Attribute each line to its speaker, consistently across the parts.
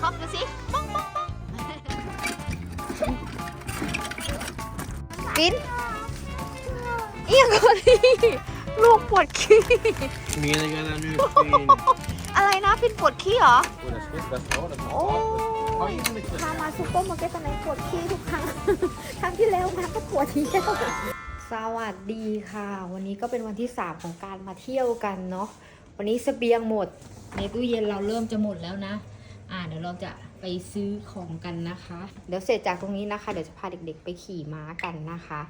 Speaker 1: คอกดูสิป้องป้องป้องฟินเอียงก่อนดิลูกปวดขี้
Speaker 2: Meningen är nu fin.
Speaker 1: อะไรนะฟินปวดขี้เหรอ
Speaker 2: Oh, det är smitt, det ska det.
Speaker 1: โอ้ยพามาซุปเปอร์มาร์เก็ตตอนไหนปวดขี้ทุกครั้ง ครั้งที่แล้วนะก็ปวดทีเดียวสวัสดีค่ะ วันนี้ก็เป็นวันที่ 3 ของการมาเที่ยวกันเนาะ วันนี้เสบียงหมด ในตู้เย็นเราเริ่มจะหมดแล้วนะ อ่าเดี๋ยวเราจะไปซื้อของกันนะคะ เดี๋ยวเสร็จจากตรงนี้นะคะ เดี๋ยวจะพาเด็กๆไปขี่ม้ากันนะคะ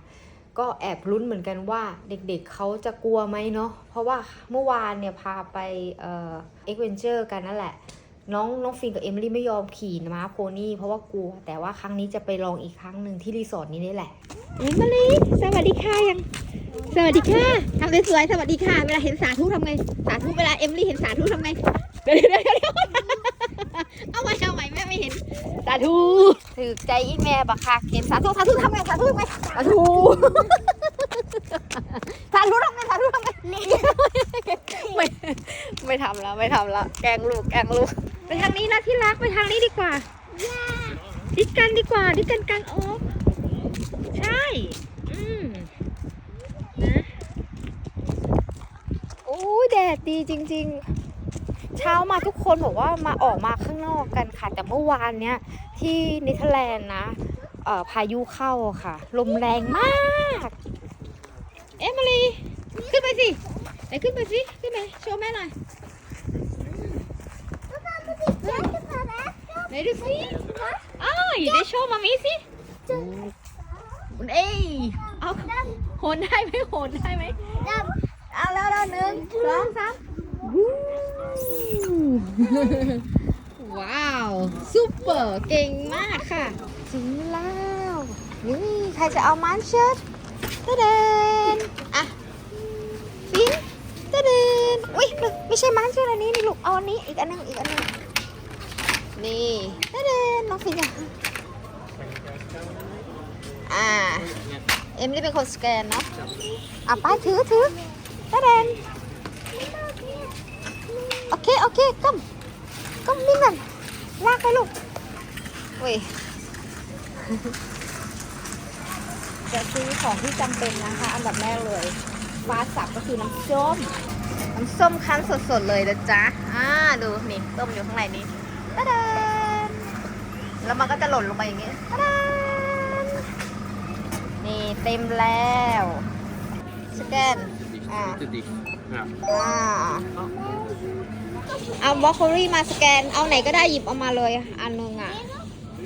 Speaker 1: ก็แอบลุ้นเหมือนกันว่าเด็กๆเขาจะกลัวไหมเนาะเพราะว่าเมื่อวานเนี่ยพาไปเอ่อเอ็กเวนเจอร์กันนั่นแหละน้องน้องฟินกับเอมิลี่ไม่ยอมขี่ม้าโพนี่เพราะว่ากลัว แต่ว่าครั้งนี้จะไปลองอีกครั้งหนึ่งที่รีสอร์ทนี้นี่แหละเอมิลี่สวัสดีค่ะยัง สวัสดีค่ะทำสวยๆสวัสดีค่ะ เวลาเห็นสาธุทำไง สาธุเวลาเอมิลี่เห็นสาธุทำไงเดี๋ยวเดี๋ยวเดี๋ยว เดี๋ยวเอาใหม่เอาใหม่แม่ไม่เห็น สาธุถือใจอีแม่บักคักเห็นสาธุสาธุทำไงสาธุทำไงสาธุสาธุทำไงสาธุทำไงไม่ไม่ทำแล้วไม่ทำแล้วแกล้งลูกแกล้งลูกไปทางนี้นะที่รักไปทางนี้ดีกว่าดิดกันดีกว่าดิดกันกันโอ๊กใช่อืมนะโอ้ยแดดดีจริง ๆ เช้ามาทุกคนบอกว่ามาออกมาข้างนอกกันค่ะ แต่เมื่อวานเนี้ยที่เนเธอร์แลนด์นะเอ่อพายุเข้าอะค่ะ ลมแรงมาก เอมิลีขึ้นไปสิไหนขึ้นไปสิขึ้นไปโชว์แม่หน่อยไหนดูสิอ้าวอยู่ได้โชว์มามีสิเอ้ยเอาโหนได้ไหมโหนได้ไหมเอาแล้วแล้วหนึ่งสองสาม วู้ว้าวซูเปอร์เก่งมากค่ะ ถึงแล้วนี่ใครจะเอามันเชิดตะเดนอะฟินตะเดนอุ้ยไม่ไม่ใช่มันชื่ออันนี้นี่ลูกเอาอันนี้อีกอันหนึงอีกอันหนึงนี่ตะเดนน้องฟินอะอ่าเอ็มนี่เป็นคนสแกนเนาะอะไปถือถือตะเดนโอ เคโอเคก้มก้มนิ่งกันลากไปลูกเว้ยจะซื้อของที่จำเป็นนะคะ อันดับแรกเลยฟ้าสับก็คือน้ำส้มน้ำส้มคั้นสดๆเลยนะจ๊ะอ่าดูนี่ต้มอยู่ข้างในนี้ตะเดนแล้วมันก็จะหล่นลงไปอย่างงี้ตะเดนนี่เต็มแล้วสแกนอ่า
Speaker 2: Lite dikt. Ja.
Speaker 1: อ่า เอาบล็อกโคลี่มาสแกน เอาไหนก็ได้หยิบเอามาเลยอันนึงอะ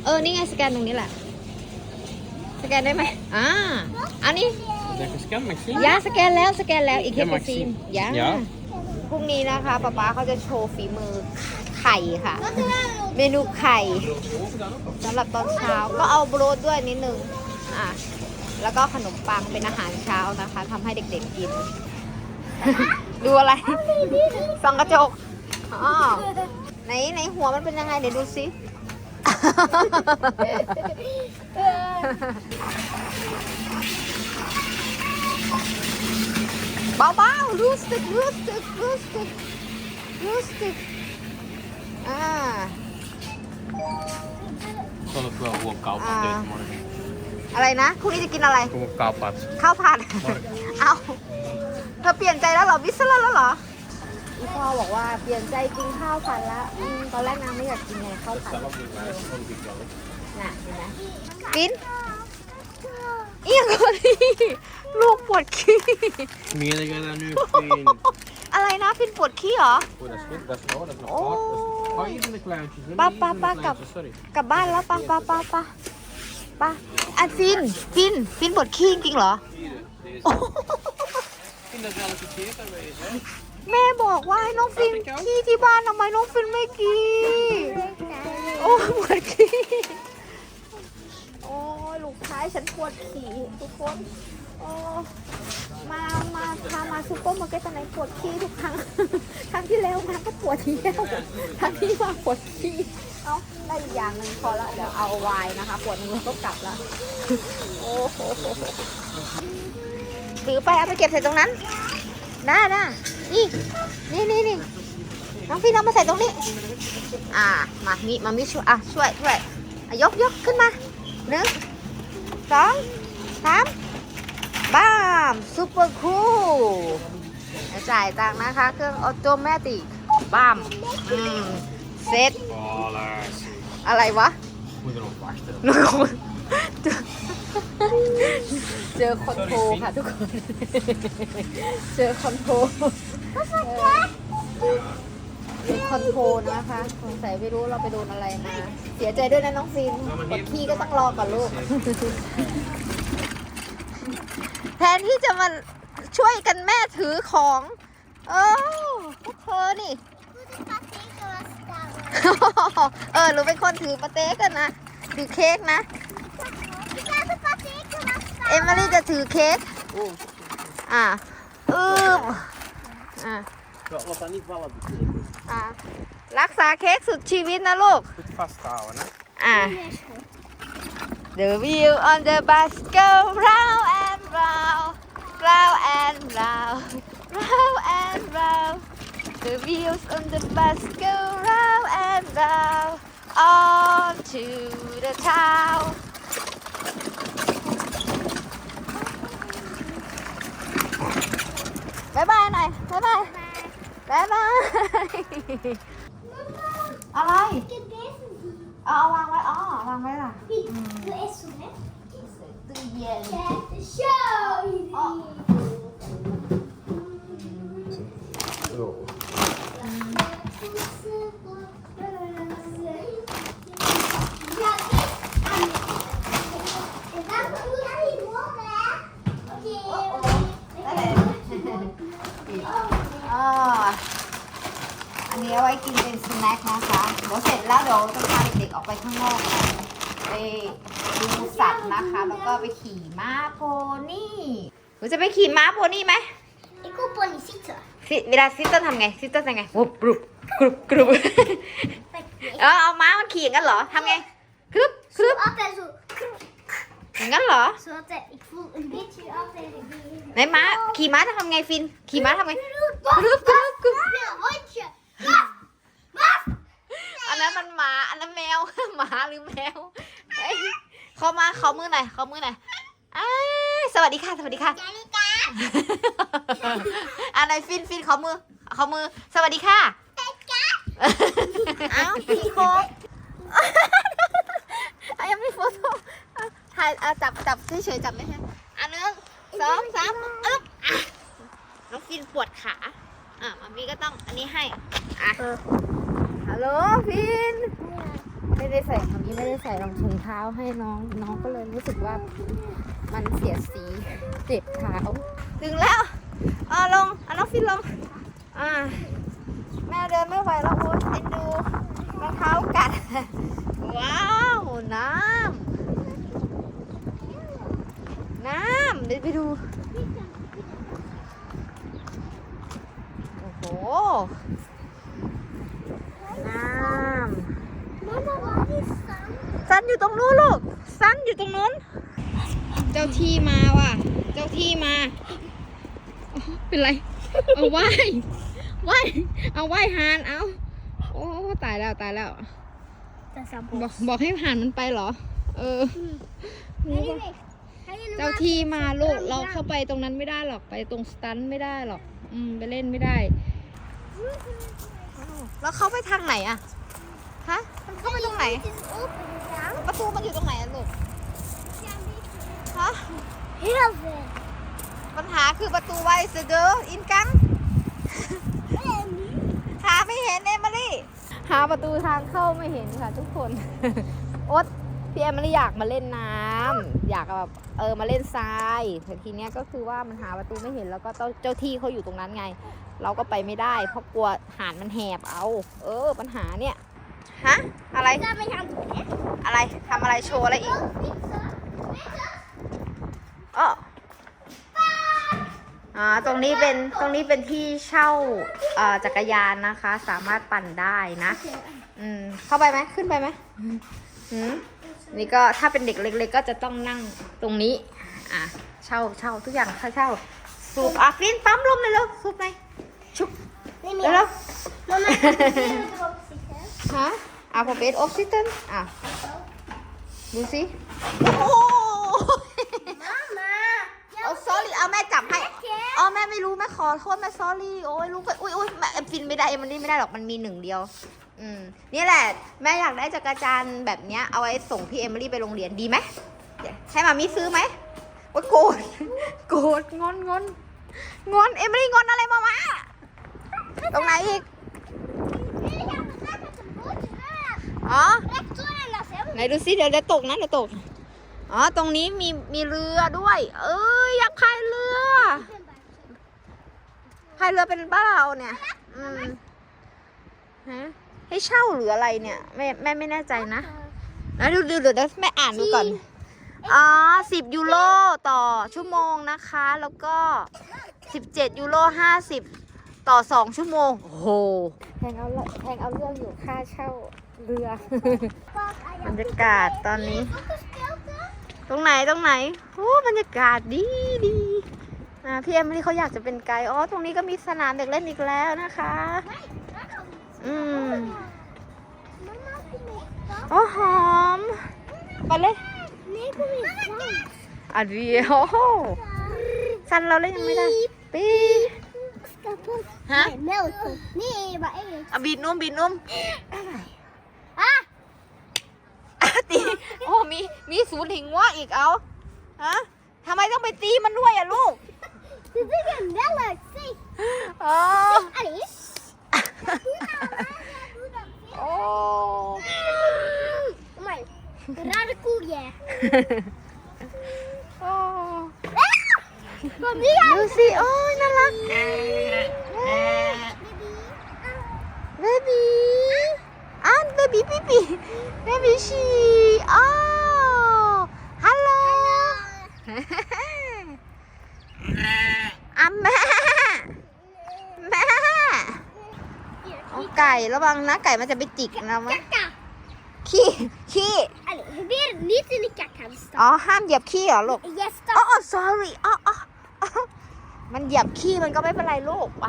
Speaker 1: เออ นี่ไงสแกนตรงนี้แหละ สแกนได้ไหมอ่า อันนี้
Speaker 2: Lekker scan, Maxine.
Speaker 1: ยาสแกนแล้วสแกนแล้วอีกแค่
Speaker 2: ยัง
Speaker 1: เปอร์เซ็นต์ยา
Speaker 2: ยัง
Speaker 1: พรุ่งนี้นะคะป๊าป๊าเขาจะโชว์ฝีมือไข่ค่ะ เมนูไข่สำหรับตอนเช้าก็เอาโบรดด้วยนิดนึงอะแล้วก็ขนมปังเป็นอาหารเช้านะคะทำให้เด็กๆกิน ดูอะไรส่องกระจก อ๋อไหนไหนหัวมันเป็นยังไง เดี๋ยวดูสิเบาๆรูสติกรูสติกรูสติกรูสติกอ่า
Speaker 2: Kolla på vår kawpat
Speaker 1: Ah.
Speaker 2: imorgon.
Speaker 1: อะไรนะพรุ่งนี้จะกินอะไร
Speaker 2: Vår kawpat.
Speaker 1: ข้าวผัด เอาเธอเปลี่ยนใจแล้วเหรอวิสเลอร์แล้วเหรอ อีพ่อบอกว่าเปลี่ยนใจกินข้าวผัดแล้วอืมตอนแรกนางไม่อยากกินไงข้าวผัดน่ะเห็นไหมกินเอียงก่อนดิลูกปวดขี้
Speaker 2: Meningen är nu fin.
Speaker 1: อะไรนะฟินปวดขี้เหรอ
Speaker 2: Oh, det är smitt, det ska det.
Speaker 1: Åh.
Speaker 2: Ha i dina kläder.
Speaker 1: Pa, pa, pa, kap.
Speaker 2: Sorry.
Speaker 1: กลับบ้านแล้วปะปะปะปะปะอะฟินฟินฟินปวดขี้จริงๆเหรอ
Speaker 2: Fin att alla fick titta på dig.
Speaker 1: แม่บอกว่าให้น้องฟินขี้ที่บ้านทำไมน้องฟินไม่กินโอ้ปวดขี้โอ้ยลูกชายฉันปวดขี้ทุกคนโอ้มามาพามาซุปเปอร์มาร์เก็ตตอนไหนปวดขี้ทุกครั้งครั้งที่แล้วมาก็ปวดทีแล้วครั้งนี้มาปวดขี้เอ้าได้อีกอย่างหนึ่งพอละเดี๋ยวเอาไวน์นะคะปวดมือก็กลับละโอ้โหถือไปเอาไปเก็บใส่ตรงนั้นได้ได้ นี่นี่นี่นี่น้องฟินเอามาใส่ตรงนี้ อ่า มามีมามีช่วยอะช่วยช่วยอะยกยกขึ้นมาหนึ่งสองสามบ้ามซุปเปอร์คูลจ่ายตังค์นะคะ เครื่องออโตเมติกบ้ามอืมเซ็ต
Speaker 2: Bollocks.
Speaker 1: อะไรวะ
Speaker 2: Moet er nog wachten.
Speaker 1: เจอคอนโทรค่ะทุกคน เจอคอนโทร เจอคอนโทรนะคะสงสัยไม่รู้เราไปโดนอะไรมา เสียใจด้วยนะน้องฟิล์มกดพี่ก็ต้องรอก่อนลูก แทนที่จะมาช่วยกันแม่ถือของ เออพวกเธอนี่ เออหนูเป็นคนถือปาเต้กันนะ ถือเค้กนะ เอมิลี่จะถือเค้ก
Speaker 2: Oh,
Speaker 1: อะอืม อะ
Speaker 2: ja, laat dat niet vallen.
Speaker 1: อะรักษาเค้กสุดชีวิตนะลูก
Speaker 2: Goed vasthouden, hè.
Speaker 1: อะ The wheel on the bus go round and round round and round round and round The wheels on the bus go round and round on to the town บายบายหน่อยบายบายบายบายอะไร เอาเอาวางไว้ อ๋อ วางไว้ล่ะตู้เย็น
Speaker 2: Zo.
Speaker 1: อันนี้เอาไว้กินเป็นสแน็คนะคะ เดี๋ยวเสร็จแล้วเดี๋ยวจะพาเด็กๆออกไปข้างนอกกันไปดูสัตว์นะคะ แล้วก็ไปขี่ม้าโพนี่หนูจะไปขี่ม้าโพนี่ไหม
Speaker 3: Ik wil pony zitten.
Speaker 1: ซิเวลาซิสเตอร์ทำไงซิสเตอร์ทำไงวุบกรุบกรุบกรุบ เออเอาม้ามันขี่อย่างนั้นเหรอทำไงกรุบกรุบ
Speaker 3: Altijd zo.
Speaker 1: อย่างนั้นเหรอ
Speaker 3: Zo altijd. Ik voel een beetje altijd.
Speaker 1: ไหนม้าขี่ม้าทำไงฟิน ขี่ม้าทำไง
Speaker 3: Waf,
Speaker 1: Groep, groep, groep.
Speaker 3: Ja, hondje. Waf, waf.
Speaker 1: อันนั้นมันหมาอันนั้นแมว หมาหรือแมวเอ้ยเขามาเขามือหน่อยเขามือหน่อยอ้ายสวัสดีค่ะ สวัสดีค่ะ
Speaker 3: Janika.
Speaker 1: อันไหนฟินฟินเขามือเขามือ สวัสดีค่ะ เอ้าพี่โคกอายังไม่โฟโต้เอาถ่ายเอาจับจับเฉยๆจับไม่ใช่อันหนึงสองสามอึ๊บอะน้องฟินปวดขา อะมามีก็ต้องอันนี้ให้ อะฮัลโหลฟิน ไม่ได้ใส่ค่ะมี่ไม่ได้ใส่รองถุงเท้าให้น้องน้องก็เลยรู้สึกว่ามันเสียสีเจ็บเท้าถึงแล้วอ่าลงอะน้องฟินลงอ่าแม่เดินไม่ไหวแล้วโอ๊ยเอ็นดูรองเท้ากัด ว้าว น้ำ น้ำ เดี๋ยวไปดู โอ้โห น้ำ
Speaker 3: Mama, wat is dat?
Speaker 1: ซันอยู่ตรงนู้นลูก ซันอยู่ตรงนู้น เจ้าที่มาว่ะ เจ้าที่มา เป็นไร เอาไหว้ไหว้เอาไหว้หานเอาโอ้ตายแล้วตายแล้ว
Speaker 3: Dat is een
Speaker 1: บอกบอกให้หานมันไปเหรอ เออ
Speaker 3: Anyway, ga je
Speaker 1: เจ้าที่มาลูกเราเข้าไปตรงนั้นไม่ได้หรอกไปตรงสตันไม่ได้หรอก อืมไปเล่นไม่ได้ แล้วเข้าไปทางไหนอะฮะมันเข้าไปตรงไหน
Speaker 3: Het is open gegaan.
Speaker 1: ประตูมันอยู่ตรงไหนอะลูกฮะ
Speaker 3: Heel veel.
Speaker 1: ปัญหาคือประตูไวเสเดออินกัง
Speaker 3: En nu?
Speaker 1: หาไม่เห็นเอมิลี่ หาประตูทางเข้าไม่เห็นค่ะทุกคนโอ๊ตพี่เอมิลี่อยากมาเล่นน้ำอยากแบบเออมาเล่นทรายแต่ทีเนี้ยก็คือว่ามันหาประตูไม่เห็นแล้วก็เจ้าเจ้าที่เขาอยู่ตรงนั้นไง เราก็ไปไม่ได้ เพราะกลัวหานมันแหบเอา เออ ปัญหาเนี่ยฮะอะไร
Speaker 3: Ga we gaan doen, hè?
Speaker 1: อะไรทำอะไรโชว์อะไรอีกอ๋อ อ่าตรงนี้เป็นตรงนี้เป็นที่เช่าเอ่อจักรยานนะคะ สามารถปั่นได้นะ อืมเข้าไปไหมขึ้นไปไหมอืมนี่ก็ถ้าเป็นเด็กเล็ก ๆ ก็จะต้องนั่งตรงนี้ อะเช่าเช่าทุกอย่างเช่าเช่าสูบอะฟินปั๊มลมเลยลูกสูบไปชุบ
Speaker 3: Nee,
Speaker 1: แล้ว
Speaker 3: meer. Mama, hier erop zitten.
Speaker 1: ฮะอาพอเบสออฟซิตันอะดูสิโอ้โห
Speaker 3: Mama.
Speaker 1: โอ้ sorry เอาแม่จับให้ อ๋อแม่ไม่รู้แม่ขอโทษแม่ sorry โอ้ยลูกก็อุ้ยอุ้ยแม่ฟินไม่ได้มันนี่ไม่ได้หรอกมันมีหนึ่งเดียว อืมนี่แหละ แม่อยากได้จักรจันทร์แบบเนี้ยเอาไว้ส่งพี่เอมิลี่ไปโรงเรียนดีไหมเดี๋ยวให้มามีซื้อไหมว่าโกรธโกรธงอนงอนงอนเอมิลี่งอนอะไรมาวะตรงไหนอีก
Speaker 3: Nee, ja, we gaan met een bootje weg.
Speaker 1: อ๋อ
Speaker 3: Rechtdoor en dat is
Speaker 1: ไหนดูสิเดี๋ยวเดี๋ยวตกนะเดี๋ยวตกอ๋อ ตรงนี้มีมีเรือด้วย เอ้ยอยากพายเรือ พายเรือเป็นบ้านเราเนี่ย อืมฮะให้เช่าหรืออะไรเนี่ยแม่แม่ไม่แน่ใจนะแล้วดูดูเดี๋ยวเดี๋ยวแม่อ่านดูก่อน อ๋อสิบยูโรต่อชั่วโมงนะคะ แล้วก็สิบเจ็ดยูโรห้าสิบต่อสองชั่วโมง โอ้โหแพงเอาแพงเอาเรื่องอยู่ค่าเช่าเรือบรรยากาศตอนนี้ ตรงไหนตรงไหนโอ้บรรยากาศดีดี อ่าพี่เอมลี่เขาอยากจะเป็นไกด์อ๋อตรงนี้ก็มีสนามเด็กเล่นอีกแล้วนะคะ อืม
Speaker 3: Mama, kom eens.
Speaker 1: โอ้หอมไปเลย
Speaker 3: Nee, kom eens.
Speaker 1: อะเดียวสันเราเล่นยังไม่ได้ปี
Speaker 3: Kapot.
Speaker 1: Huh?
Speaker 3: Nee, melk. Nee, maar één.
Speaker 1: อะบีดนุ่มบีดนุ่ม
Speaker 3: Ah!
Speaker 1: อะตีโอ้มีมีศูนย์หิงว่าอีกเอาฮะ ทำไมต้องไปตีมันด้วยอะลูก
Speaker 3: We willen melk. Zie.
Speaker 1: อ๋อ
Speaker 3: Alice.
Speaker 1: โอ้
Speaker 3: Maar, rare koeje.
Speaker 1: โอ้
Speaker 3: Kom hier.
Speaker 1: ดูสิ โอ้ยน่ารัก เบบีอะเบบีปีปีเบบีชีอ้าวฮัลโหล อะแม่แม่เอาไก่ระวังนะไก่มันจะไปจิกเราไหม
Speaker 3: Kaka.
Speaker 1: ขี้ขี้
Speaker 3: Allee, weer niet in de kaka staan.
Speaker 1: อ๋อห้ามเหยียบขี้เหรอลูก
Speaker 3: Yes,
Speaker 1: อ๋อ
Speaker 3: stop.
Speaker 1: อ๋อ sorry อ๋ออ๋ออ๋อมันเหยียบขี้มันก็ไม่เป็นไรลูกไป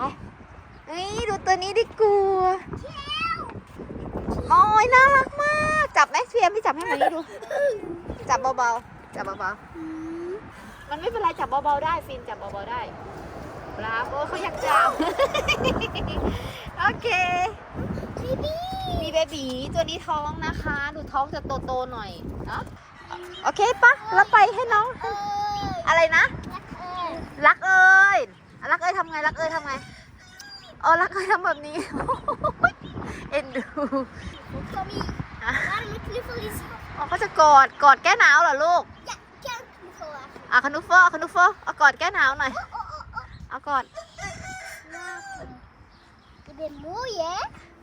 Speaker 1: เฮ้ยดูตัวนี้ดิกลัวโอ้ยน่ารักมาก จับไหมเฟียมพี่จับให้มันนี่ดู จับเบาๆ จับเบาๆ มันไม่เป็นไรจับเบาๆได้ฟินจับเบาๆได้บราโวเขาอยากจับ โอเค
Speaker 3: Baby.
Speaker 1: มีเบบีตัวนี้ท้องนะคะ ดูท้องจะโตๆหน่อยเนาะโอเคปะแล้วไปให้น้อง อะไรนะ รักเอ้ยรักเอ้ยทำไงรักเอ้ยทำไงอ๋อรักเอ้ยทำแบบนี้เอ็นดู
Speaker 3: Kom hier. Waarom een knuffel is...
Speaker 1: อ๋อเขาจะกอดกอดแก้หนาวเหรอลูก
Speaker 3: Ja, kijk, knuffel.
Speaker 1: อะคนุฟเฟอร์คนุฟเฟอร์เอากอดแก้หนาวหน่อย
Speaker 3: Oh, oh, oh, oh.
Speaker 1: เอากอด
Speaker 3: Je bent mooi, hè?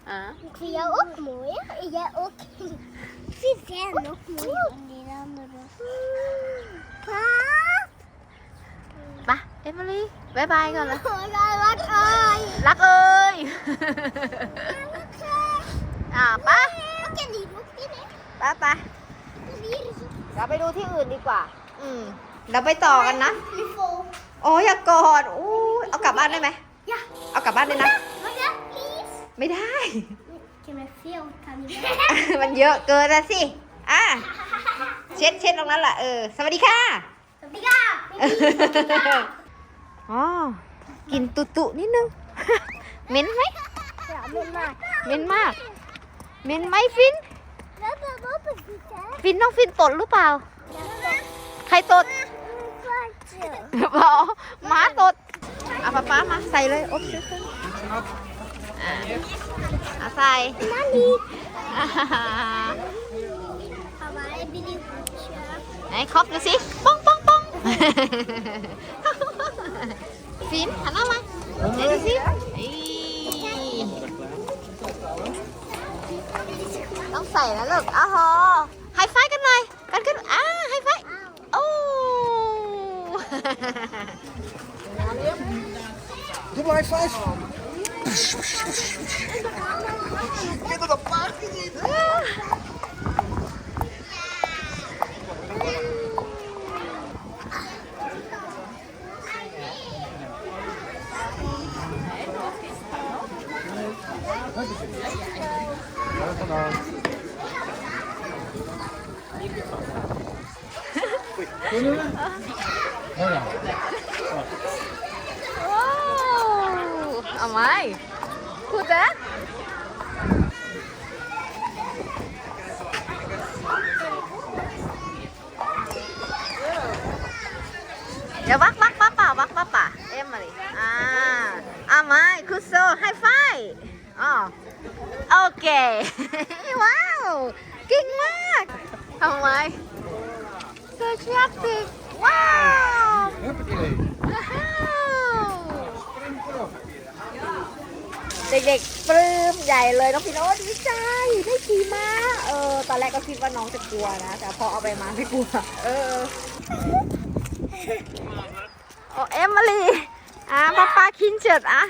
Speaker 1: อ่า
Speaker 3: Ik vind jou ook mooi, hè? En jij ook. Ik vind jij nog mooier dan die andere. Pa?
Speaker 1: ไปเอมิลี่บายบายก่อนเลย
Speaker 3: Oh, jij wat ai.
Speaker 1: รักเอ้ย อะไป
Speaker 3: Ik ken die ook niet, hè?
Speaker 1: ไปไป
Speaker 3: Hier is het.
Speaker 1: เราไปดูที่อื่นดีกว่า อืม เราไปต่อกันนะ
Speaker 3: Knuffel.
Speaker 1: โอ้ยอย่ากอดอู้ยเอากลับบ้านได้ไหม
Speaker 3: Ja.
Speaker 1: เอากลับบ้านได้นะ
Speaker 3: Wat ja, please?
Speaker 1: ไม่ได้
Speaker 3: Ik heb er veel, ik kan niet
Speaker 1: มันเยอะเกินนะสิ อะ เช็ดเช็ดตรงนั้นแหละเออ สวัสดีค่ะ
Speaker 3: Biga! Biga!
Speaker 1: อ๋อกินตุตุนิดนึง เหม็นไหม
Speaker 3: Ja, met mij.
Speaker 1: เหม็นมาก เหม็นไหมฟิน
Speaker 3: We hebben op het fiets,
Speaker 1: ฟินน้องฟินตดหรือเปล่า
Speaker 3: hè?
Speaker 1: ใครตด
Speaker 3: Een
Speaker 1: บอหมาตดเอาป๊าป๊ามาใส่เลยอบซื้อขึ้นอะเอาใส่
Speaker 3: Nanny.
Speaker 1: อ่า
Speaker 3: Papa, heb je die hoedje?
Speaker 1: ไหนครอบดูสิป้องป้องป้องฟินหันหน้ามาไหนดูสิอีต้องใส่นะลูกอ้าวโหไฮไฟว์กันหน่อยกันกันอ่าไฮไฟว์โอ้
Speaker 2: Do high five. Medo da parte, gente. Danke.
Speaker 1: อ
Speaker 2: Ja, gedaan. Kunnen we? Nou ja.
Speaker 1: ว้าวเอาไหมพูดนะเดี๋ยววักวักป้าป่าวักป้าป่าเอ็มมาดิอ่าอาไหมคุโซไฮไฟอ๋อโอเค ว้าว เก่งมากทำไม so attractive ว้าว เด็กๆปลื้มใหญ่เลยน้องพี่โน้ตดีใจได้ขี่ม้าเออตอนแรกก็คิดว่าน้องจะกลัวนะ แต่พอเอาไปมาไม่กลัว เออโอ้เอมมาลีอะป้าป้าคินเจิดอะ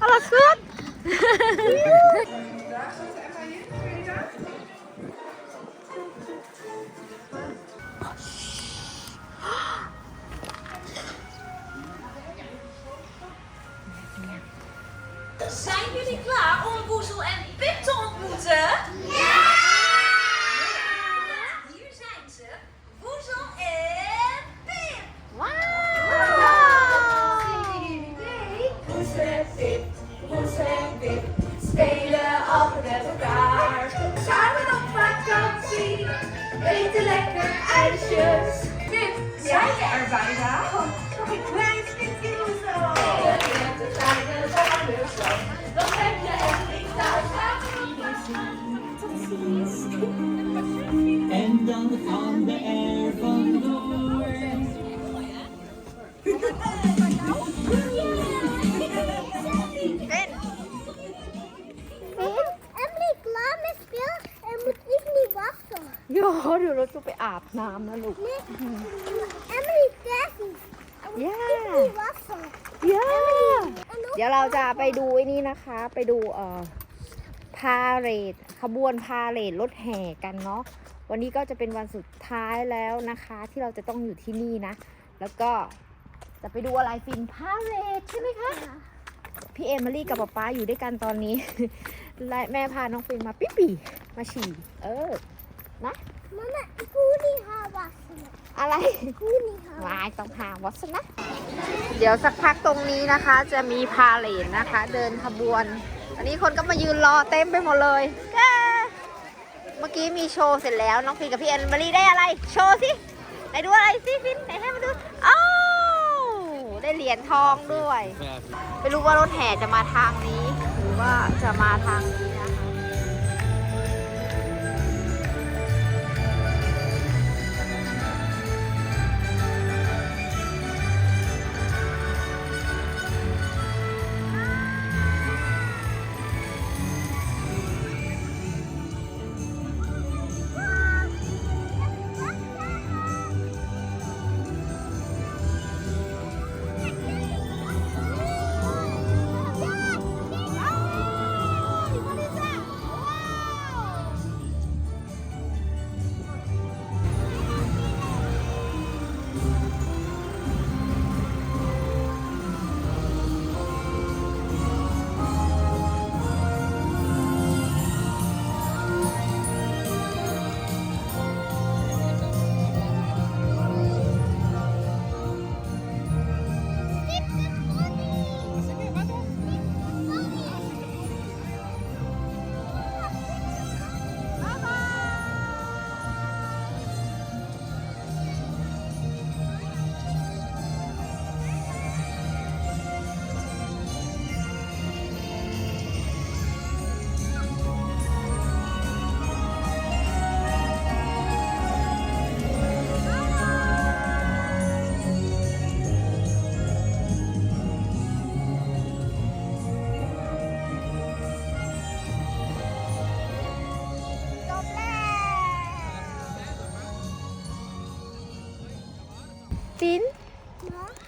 Speaker 1: Alles goed?
Speaker 4: Zijn
Speaker 3: delicious. Good. Yeah.
Speaker 1: Right, Arvida. เย้
Speaker 3: En ook
Speaker 1: เดี๋ยวเราจะไปดูไอ้นี่นะคะ ไปดูเอ่อพาเรดขบวนพาเรดรถแห่กันเนาะวันนี้ก็จะเป็นวันสุดท้ายแล้วนะคะ ที่เราจะต้องอยู่ที่นี่นะ แล้วก็จะไปดูอะไรฟินพาเรดใช่ไหมคะพี่เอมิลี่กับป๊าป๊าอยู่ด้วยกันตอนนี้และแม่พาน้องฟินมาปิ๊ปปี้มาฉี่เออ
Speaker 3: Mama, ik wil niet haar wassen.
Speaker 1: อะไร
Speaker 3: Ik wil niet haar
Speaker 1: วายต้องหาวัสนะ เดี๋ยวสักพักตรงนี้นะคะ จะมีพาเลนนะคะ เดินขบวน อันนี้คนก็มายืนรอเต็มไปหมดเลยแกเมื่อกี้มีโชว์เสร็จแล้ว น้องฟินกับพี่แอนมารีได้อะไร โชว์สิ ไหนดูอะไรสิฟินไหนให้มาดูอ้าวได้เหรียญทองด้วย ไม่รู้ว่ารถแห่จะมาทางนี้ หรือว่าจะมาทางนี้นะ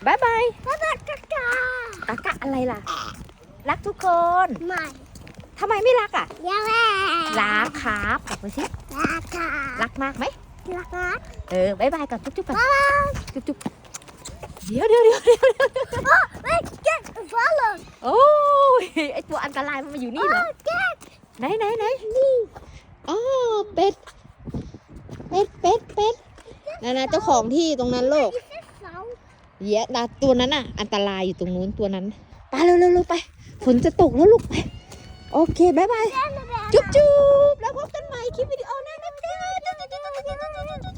Speaker 1: บายบาย
Speaker 3: Mama, kaka.
Speaker 1: ตากะอะไรล่ะ รักทุกคน
Speaker 3: Maar,
Speaker 1: ทำไมไม่รักอะ
Speaker 3: jawel.
Speaker 1: รักครับบอกไปสิ
Speaker 3: Kaka.
Speaker 1: รักมากไหม
Speaker 3: รักนะ
Speaker 1: เออบายบายก่อนจุ๊บจุ๊บก่อน
Speaker 3: บ๊ายบาย
Speaker 1: จุ๊บจุ๊บเดี๋ยวเดี๋ยวเดี๋ยวเดี๋ยว
Speaker 3: โอ้เฮ้ยแกะฟ้าเลย
Speaker 1: โอ้ยไอตัวอันตรายมันมาอยู่นี่เหรอ
Speaker 3: แกะ
Speaker 1: ไหนไหนไหนนี่อ๋อเป็ดเป็ดเป็ดเป็ดนั่นนะเจ้าของที่ตรงนั้นโลก
Speaker 3: เสา
Speaker 1: เยะตัวนั้นอะ อันตรายอยู่ตรงนู้นตัวนั้นไปเร็วเร็วไป ฝนจะตกแล้วลูกไป โอเคบายบาย จุ๊บจุ๊บแล้วพบกันใหม่คลิปวิดีโอหน้านะคะ